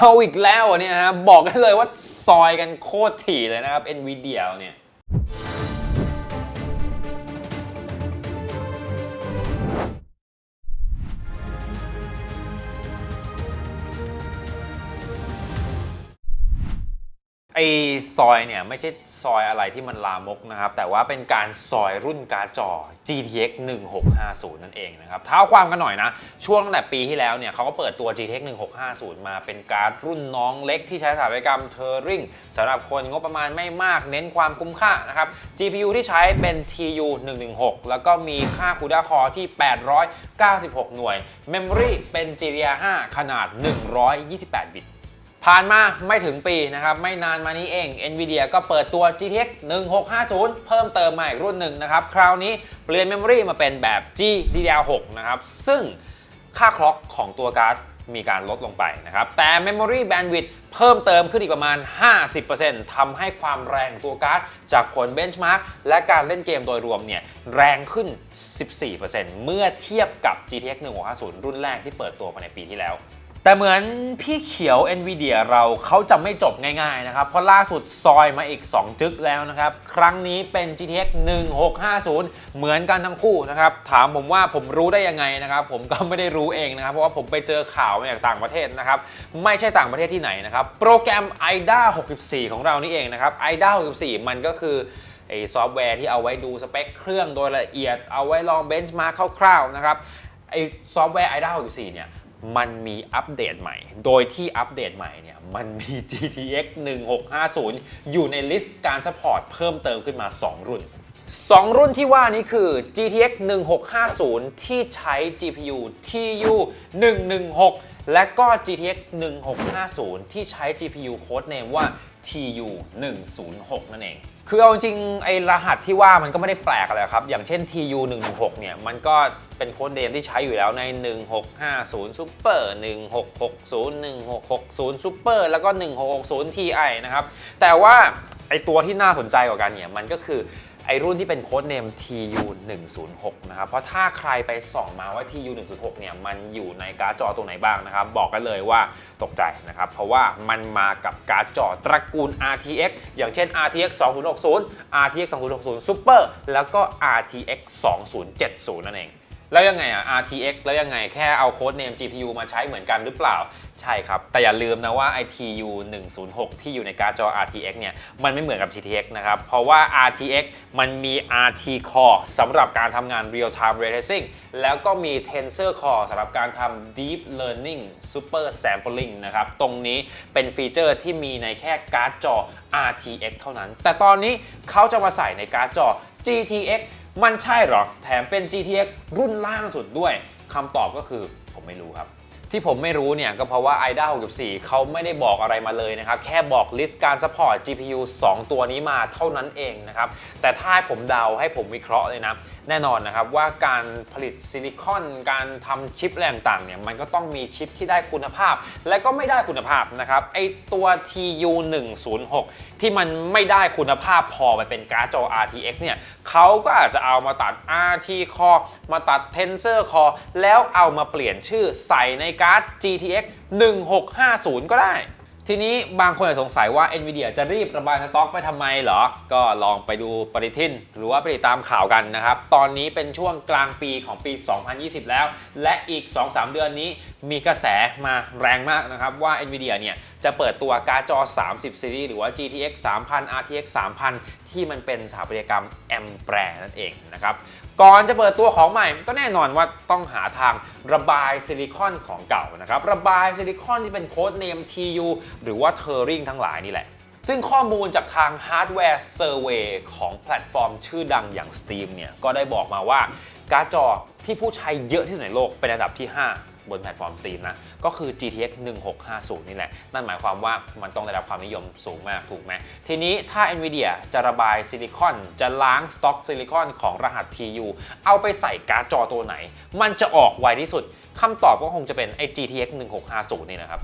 เอาอีกแล้วเนี่ยฮะบอกได้เลยว่าซอยกันโคตรถี่เลยนะครับ NVIDIA เนี่ย ซอยเนี่ยไม่ใช่ซอยอะไรที่มันลามกนะครับ แต่ว่าเป็นการซอยรุ่นการ์จอ GTX 1650 นั่นเองนะครับเท้าความกันหน่อยนะ ช่วงตั้งแต่ปีที่แล้วเนี่ยเขาก็เปิดตัว GTX 1650 มาเป็นการ์ดรุ่นน้องเล็กที่ใช้สถาปัตยกรรม Turing สำหรับคนงบประมาณไม่มากเน้นความคุ้มค่านะครับ GPU ที่ใช้เป็น TU 116 แล้วก็มีค่า CUDA Core ที่ 896 หน่วย Memory เป็น GDDR5 ขนาด 128 บิต ผ่านมาไม่ถึงปีนะครับ ไม่นานมานี้เอง NVIDIA ก็เปิดตัว GTX 1650 เพิ่มเติมมาอีกรุ่นหนึ่งนะครับ คราวนี้เปลี่ยนเมมโมรีมาเป็นแบบ GDDR6 นะครับ ซึ่งค่าคล็อกของตัวการ์ดมีการลดลงไปนะครับ แต่ Memory Bandwidth เพิ่มเติมขึ้นอีกประมาณ 50%ทำให้ความแรงตัวการ์ดจากผลเบนช์มาร์กและการเล่นเกมโดยรวมเนี่ยแรงขึ้น 14%เมื่อเทียบกับ GTX 1650 รุ่นแรกที่เปิดตัวมาในปีที่แล้ว แต่เหมือนพี่เขียว NVIDIA เราเขาจะไม่จบง่ายๆนะครับ เพราะล่าสุดซอยมาอีก 2 จึกแล้วนะครับ ครั้งนี้เป็น GTX 1650 เหมือนกันทั้งคู่นะครับ ถามผมว่าผมรู้ได้ยังไงนะครับ ผมก็ไม่ได้รู้เองนะครับ เพราะว่าผมไปเจอข่าวมาจากต่างประเทศนะครับ ไม่ใช่ต่างประเทศที่ไหนนะครับ โปรแกรม IDA 64 ของเรานี่เองนะครับ IDA 64 มันก็คือไอ้ซอฟต์แวร์ที่เอาไว้ดูสเปคเครื่องโดยละเอียดเอาไว้ลองเบนช์มาคร่าวๆนะครับไอ้ซอฟต์แวร์ IDA 64เนี่ย มันมีอัปเดตใหม่ โดยที่อัปเดตใหม่เนี่ยมันมี GTX 1650 อยู่ในลิสต์การสปอร์ตเพิ่มเติมขึ้นมา 2 รุ่น 2 รุ่นที่ว่านี้คือ GTX 1650 ที่ใช้ GPU TU 116 และก็ GTX 1650 ที่ใช้ GPU codename ว่า TU 106นั่นเอง คือเอาจริงไอรหัสที่ว่ามันก็ไม่ได้แปลกอะไรครับ อย่างเช่น TU 116เนี่ย มันก็เป็นโค้ดเนมที่ใช้อยู่แล้วใน 1650 Super 1660 1660 Super แล้วก็ 1660 Ti นะครับ แต่ว่าไอตัวที่น่าสนใจกว่ากันเนี่ย มันก็คือ อรุ่นที่เป็นโค้ดเนม TU 106นะครับ เพราะถ้าใครไปส่องมาว่า TU 106เนี่ย มันอยู่ในการ์ดจอตัวไหนบ้างนะครับ บอกกันเลยว่าตกใจนะครับ เพราะว่ามันมากับการ์ดจอตระกูล RTX อย่างเช่น RTX 2060 RTX 2060 Super แล้วก็ RTX 2070 นั่นเอง แล้วยังไงอะ RTX แล้วยังไงแค่เอาโค้ดเนม GPU มาใช้เหมือนกันหรือเปล่า ใช่ครับ แต่อย่าลืมนะว่า ITU 106 ที่อยู่ในการ์ดจอ RTX เนี่ย มันไม่เหมือนกับ GTX นะครับ เพราะว่า RTX มันมี RT Core สำหรับการทำงาน Real Time Ray Tracing แล้วก็มี Tensor Core สำหรับการทำ Deep Learning Super Sampling นะครับ ตรงนี้เป็นฟีเจอร์ที่มีในแค่การ์ดจอ RTX เท่านั้น แต่ตอนนี้เขาจะมาใส่ในการ์ดจอ GTX มันใช่เหรอ แถมเป็น GTX รุ่นล่าสุดด้วยคำตอบก็คือผมไม่รู้ครับ ที่ผมไม่รู้เนี่ยก็เพราะว่า IDA 64 เขาไม่ได้บอกอะไรมาเลยนะครับ แค่บอกลิสต์การ support GPU 2 ตัวนี้มาเท่านั้นเองนะครับ แต่ถ้าให้ผมเดาให้ผมวิเคราะห์เลยนะ แน่นอนนะครับว่าการผลิตซิลิคอน การทำชิปอะไรต่างเนี่ยมันก็ต้องมีชิปที่ได้คุณภาพ และก็ไม่ได้คุณภาพนะครับไอตัว TU 106ที่มันไม่ได้คุณภาพพอไปเป็นการ์ดจอ RTX เนี่ยเขาก็อาจจะเอามาตัด RT Core มาตัด Tensor Core แล้วเอามาเปลี่ยนชื่อใส่ในการ์ด GTX 1650 ก็ได้ ทีนี้บางคนอาจสงสัยว่า NVIDIA จะรีบระบายสต็อกไปทำไมเหรอ ก็ลองไปดูปฏิทิน หรือว่าไปติดตามข่าวกันนะครับ ตอนนี้เป็นช่วงกลางปีของปี 2020 แล้ว และอีก 2-3 เดือนนี้มีกระแสมาแรงมากนะครับ ว่า NVIDIA เนี่ยจะเปิดตัวการ์ดจอ 30 ซีรีส์หรือว่า GTX 3000 RTX 3000 ที่มันเป็นสถาปัตยกรรม a m p r e นั่นเองนะครับก่อนจะเปิดตัวของใหม่ก็แน่นอนว่าต้องหาทางระบายซิลิคอนของเก่านะครับ ระบายซิลิคอนที่เป็นโค้ดเนม TU หรือว่า Turing ทั้งหลายนี่แหละ ซึ่งข้อมูลจากทาง Hardware Survey ของแพลตฟอร์มชื่อดังอย่าง Steam เนี่ยก็ได้บอกมาว่าการ์ดจอที่ผู้ใช้เยอะที่สุดในโลกเป็นอันดับที่ 5 บนแพลตฟอร์ม Steam นะ ก็คือ GTX 1650 นี่แหละ นั่นหมายความว่ามันต้องได้รับความนิยมสูงมากถูกไหม ทีนี้ถ้า NVIDIA จะระบายซิลิคอน จะล้างสต็อกซิลิคอนของรหัส TU เอาไปใส่การ์ดจอตัวไหน มันจะออกไวที่สุดคำตอบก็คงจะเป็นไอ้ GTX 1650 นี่นะครับ